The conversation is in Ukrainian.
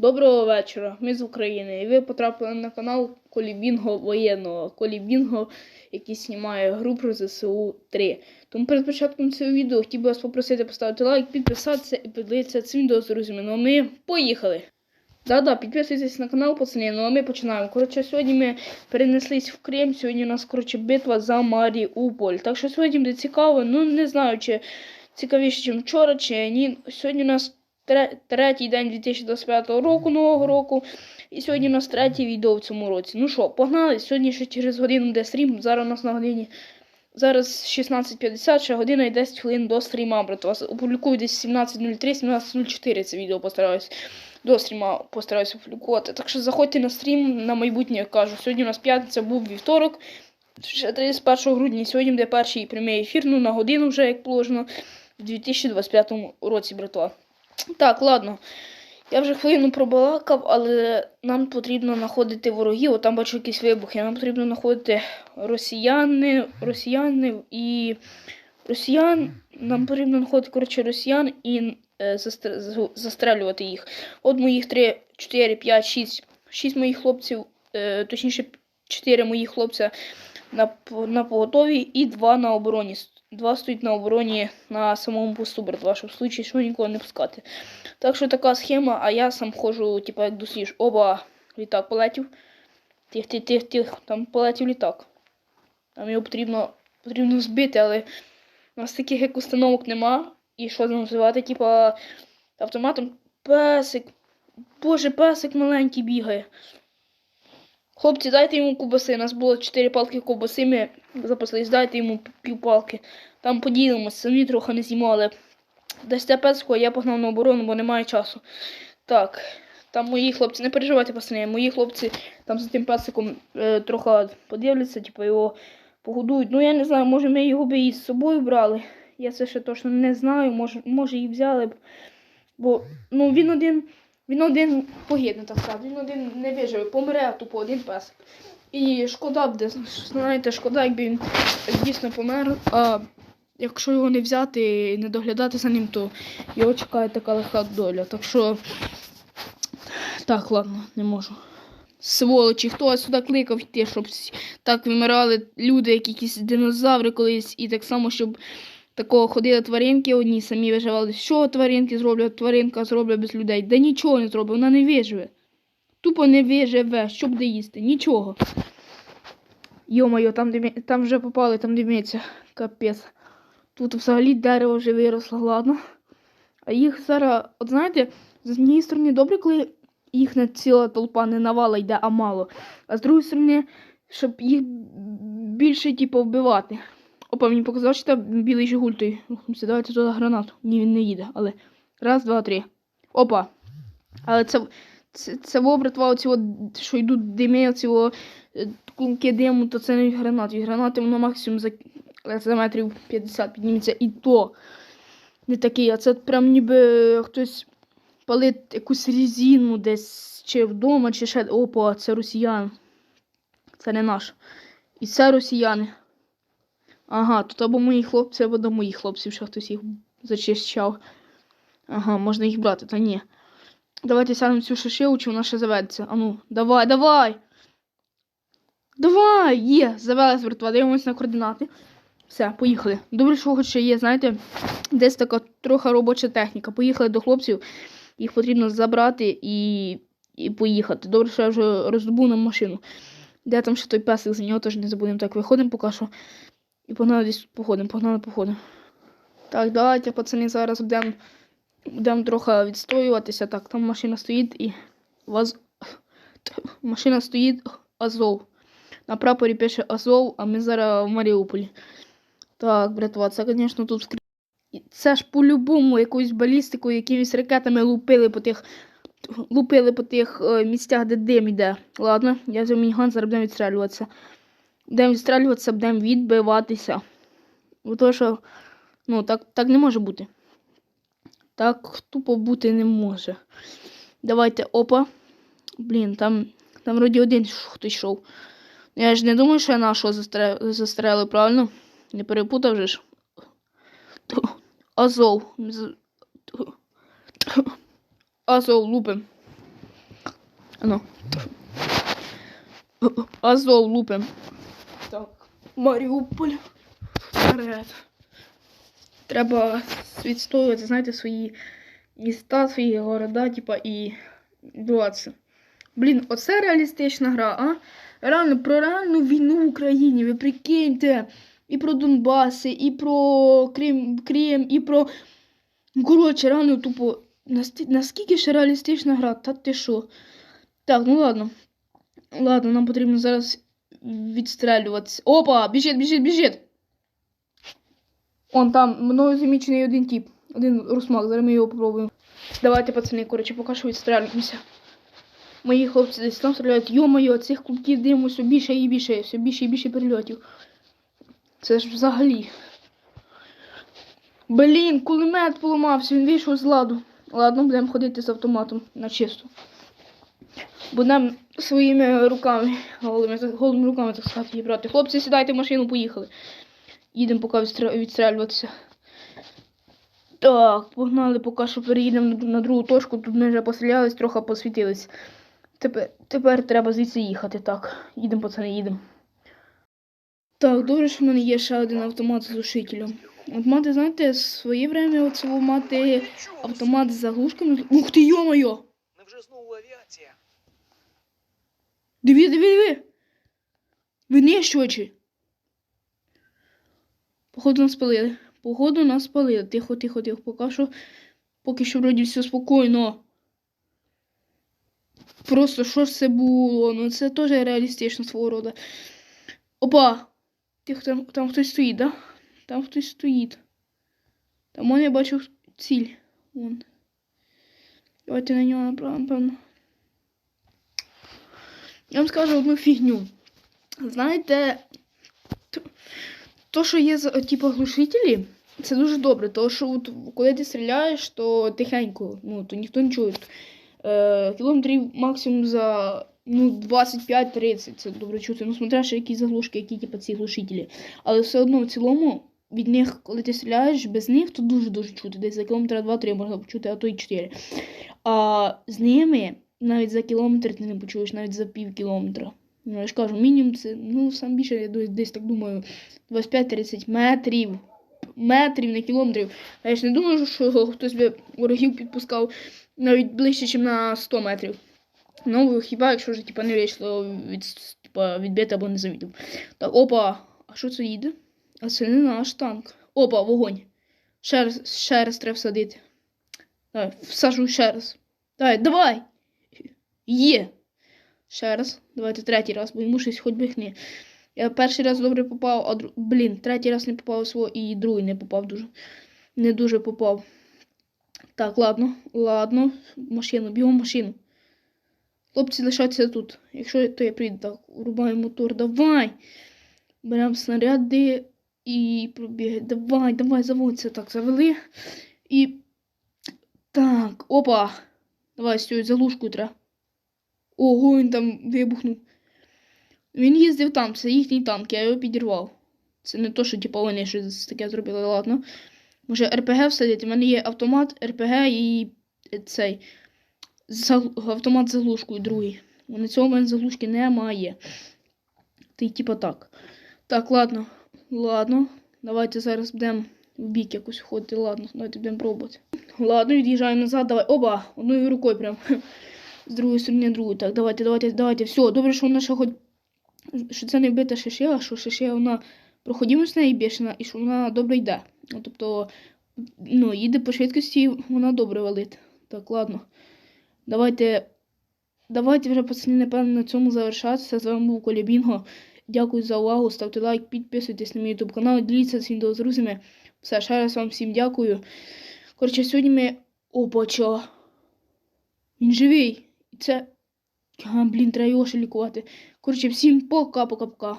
Доброго вечора, ми з України. І ви потрапили на канал Колібінго воєнного. Колібінго, який знімає гру про ЗСУ 3. Тому перед початком цього відео хотів би вас попросити поставити лайк, підписатися і поділитися цим відео з друзями. Ну а ми поїхали. Да-да, підписуйтесь на канал, пацани. Ну а ми починаємо. Коротше, сьогодні ми перенеслись в Крим. Сьогодні у нас коротше битва за Маріуполь. Так що сьогодні буде цікаво. Ну не знаю, чи цікавіше, ніж вчора, чи ні. Сьогодні у нас третій день 2025 року, нового року. І сьогодні у нас третє відео в цьому році. Ну що, погнали? Сьогодні ще через годину буде стрім. Зараз у нас на годині. Зараз 16.50, ще година і 10 хвилин до стріма, брат. Вас опублікую десь 17.03, 17.04 це відео постараюсь. До стріма постараюся опублікувати. Так що заходьте на стрім на майбутнє, як кажу. Сьогодні у нас п'ятниця був вівторок. Ще 31 грудня. Сьогодні буде перший прямий ефір, ну на годину вже, як положено, в 2025 році, братва. Так, ладно. Я вже хвилину пробалакав, але нам потрібно знаходити ворогів. От там бачу якісь вибухи. Нам потрібно знаходити росіяни, росіяни і росіян. Нам потрібно знаходити, коротше, росіян і е, застр... застрелювати їх. От моїх 3, 4, 5, 6. 6 моїх хлопців, е, точніше, 4 моїх хлопця на, на поготові і 2 на обороні. Два стоять на обороні на самому посту, братва, щоб в случаї, що нікого не пускати. Так що така схема, а я сам ходжу, типа, як досліж. Оба літак полетів. Тих, тих, тих, тих, там полетів літак. Там його потрібно, потрібно збити, але у нас таких як установок нема. І що називати, типа, автоматом песик. Боже, песик маленький бігає. Хлопці, дайте йому кубаси. У нас було 4 палки ковбаси, ми запаслись, дайте йому півпалки. Там поділимось, самі трохи не але дасте песку, а я погнав на оборону, бо немає часу. Так, там мої хлопці, не переживайте, пацани, мої хлопці там за тим песиком е, трохи подивляться, типу його погодують. Ну я не знаю, може ми його би і з собою брали. Я це ще точно не знаю, може, може і взяли б. Бо ну, він один, він один погибне, так сказати, він один не виживе, помре тупо один песик. І шкода буде, знаєте, шкода, якби він дійсно помер. А якщо його не взяти і не доглядати за ним, то його чекає така легка доля. Так що. Так, ладно, не можу. Сволочі, хто сюди кликав йти, щоб так вимирали люди, як якісь динозаври колись, і так само, щоб такого ходили тваринки одні, самі виживали. Що тваринки зроблять? Тваринка зроблять без людей. Да нічого не зробить, вона не виживе. Тупо не виживе, що буде їсти? Нічого. Йо-моє, там, там вже попали, там дивіться. Капець. Тут взагалі дерево вже виросло, ладно. А їх зараз, от знаєте, з однієї сторони добре, коли їхня ціла толпа не навала йде, а мало. А з другої сторони, щоб їх більше, типу, вбивати. Опа, мені показав, що там білий жигуль той. Рухаємося, давайте туди гранату. Ні, він не їде, але. Раз, два, три. Опа. Але це, це, це братва, оці що йдуть дими, оці о, е, диму, то це не гранат. Від гранати воно максимум за, за метрів 50 підніметься. І то не такий, а це прям ніби хтось палить якусь резину десь чи вдома, чи ще. Опа, це росіян. Це не наш. І це росіяни. Ага, тут або мої хлопці, або до моїх хлопців, ще хтось їх зачищав. Ага, можна їх брати, та ні. Давайте сядемо цю шишиву, чи вона ще заведеться. Ану, давай, давай! Давай! Є! Завелась братва, дивимося на координати. Все, поїхали. Добре, що хоч ще є, знаєте, десь така трохи робоча техніка. Поїхали до хлопців, їх потрібно забрати і, і поїхати. Добре, що я вже роздобув нам машину. Де там ще той песик, за нього теж не забудемо. Так, виходимо поки що. І погнали десь походимо, погнали походимо. Так, давайте, пацани, зараз будемо будем трохи відстоюватися. Так, там машина стоїть і ваз... машина стоїть Азов. На прапорі пише Азов, а ми зараз в Маріуполі. Так, братва, це, звісно, тут вкр... Це ж по-любому якоюсь балістикою, якимись ракетами лупили по тих. Лупили по тих е, місцях, де дим йде. Ладно, я взяв мініган, зараз будемо відстрелюватися. Будемо відстрелюватися, будемо відбиватися. Бо що ну, так, так не може бути. Так тупо бути не може. Давайте, опа. Блін, там, там вроді один хтось йшов. Я ж не думаю, що я нашого застре- застрелив, правильно? Не перепутав же ж. Азов. Азов, лупим. Ану. Азов лупим. Маріуполь. Вперед. Треба відстоювати, знаєте, свої міста, свої города, типа, і братися. Блін, оце реалістична гра, а? Реально, про реальну війну в Україні, ви прикиньте. І про Донбаси, і про Крим, Крим, і про. Ну, Коротше, реально тупо. Наскільки ще реалістична гра? Та ти що? Так, ну ладно. Ладно, нам потрібно зараз відстрелюватися. Опа! Біжить, біжить, біжить! Он там мною замічений один тип. Один русмак, зараз ми його попробуємо. Давайте, пацани, коротше, поки що відстрелюємося. Мої хлопці десь там стріляють. Йо-моє, цих кубків диму все більше і більше, все більше і більше перельотів. Це ж взагалі. Блін, кулемет поламався, він вийшов з ладу. Ладно, будемо ходити з автоматом на чисту. Будемо своїми руками, голими, голими руками, так сказати, її брати. Хлопці, сідайте в машину, поїхали. Їдемо поки відстрілюватися. Так, погнали, поки що переїдемо на, другу точку. Тут ми вже пострілялись, трохи посвітились. Тепер, тепер треба звідси їхати. Так, їдемо, пацани, їдемо. Так, добре, що в мене є ще один автомат з глушителем. От мати, знаєте, в своє время оце мати автомат з заглушками. Ух ти, йо-моє! Невже знову авіація? Диви, диви, диви! Винищувачі! Походу нас спалили. Походу нас спалили. Тихо, тихо, тихо. Поки що. Поки що вроді все спокійно. Просто що ж це було? Ну це теж реалістично свого роду. Опа! Тихо, там, там хтось стоїть, да? Там хтось стоїть. Там вон я бачу ціль. Вон. Давайте на нього направимо, певно. Я вам скажу одну фігню. Знаєте, то, що є типу глушителі, це дуже добре. Тому що от, коли ти стріляєш, то тихенько, ну, то ніхто не чує. Е, кілометрів максимум за ну, 25-30, це добре чути. Ну, смотря ще які заглушки, які типу, ці глушителі. Але все одно в цілому від них, коли ти стріляєш без них, то дуже-дуже чути. Десь за кілометра 2-3 можна почути, а то й 4. А з ними навіть за кілометр ти не почуєш, навіть за пів кілометра. Ну, я ж кажу, мінімум це, ну, сам більше, я десь, так думаю, 25-30 метрів. Метрів, не кілометрів. Я ж не думаю, що хтось би ворогів підпускав навіть ближче, ніж на 100 метрів. Ну, хіба якщо вже типа, не вийшло від, типа, відбити або не завідав. Так, опа, а що це їде? А це не наш танк. Опа, вогонь. Ще раз, ще раз треба всадити. Давай, всажу ще раз. Давай, давай. Є. Ще раз. Давайте третій раз, бо йому щось хоч би хни. Я перший раз добре попав, а дру... блін, третій раз не попав свого і другий не попав дуже. Не дуже попав. Так, ладно, ладно. Машину, бігом машину. Хлопці лишаться тут. Якщо то я прийду, так, врубаю мотор, давай. Беремо снаряди і пробігай. Давай, давай, заводься. Так, завели. І. Так, опа. Давай, з цією залужкою треба. Ого, він там вибухнув. Він їздив там, це їхній танк, я його підірвав. Це не то, що типу, вони щось таке зробили, ладно. Може РПГ всадити? У мене є автомат, РПГ і цей. Автомат з заглушкою другий. На цьому в мене заглушки немає. Ти типа так. Так, ладно. Ладно. Давайте зараз будемо в бік якось ходити. Ладно, давайте будемо пробувати. Ладно, від'їжджаємо назад. Давай. Оба! Одною рукою прям. З другої сторони, другою. Так, давайте, давайте, давайте. Все, добре, що вона ще хоч. Що це не вбита шише, а що шише вона проходимость неї бішена і що вона добре йде. Ну, тобто, ну, їде по швидкості, вона добре валить. Так, ладно. Давайте. Давайте вже, пацани, напевно, на цьому завершатися. З вами був Коля Бінго. Дякую за увагу. Ставте лайк, підписуйтесь на мій YouTube канал, діліться цим відео з друзями. Все, ще раз вам всім дякую. Коротше, сьогодні ми. Опа, чо? Він живий. Це. Блін, треба його ще лікувати. Коротше, всім пока-пока-пока.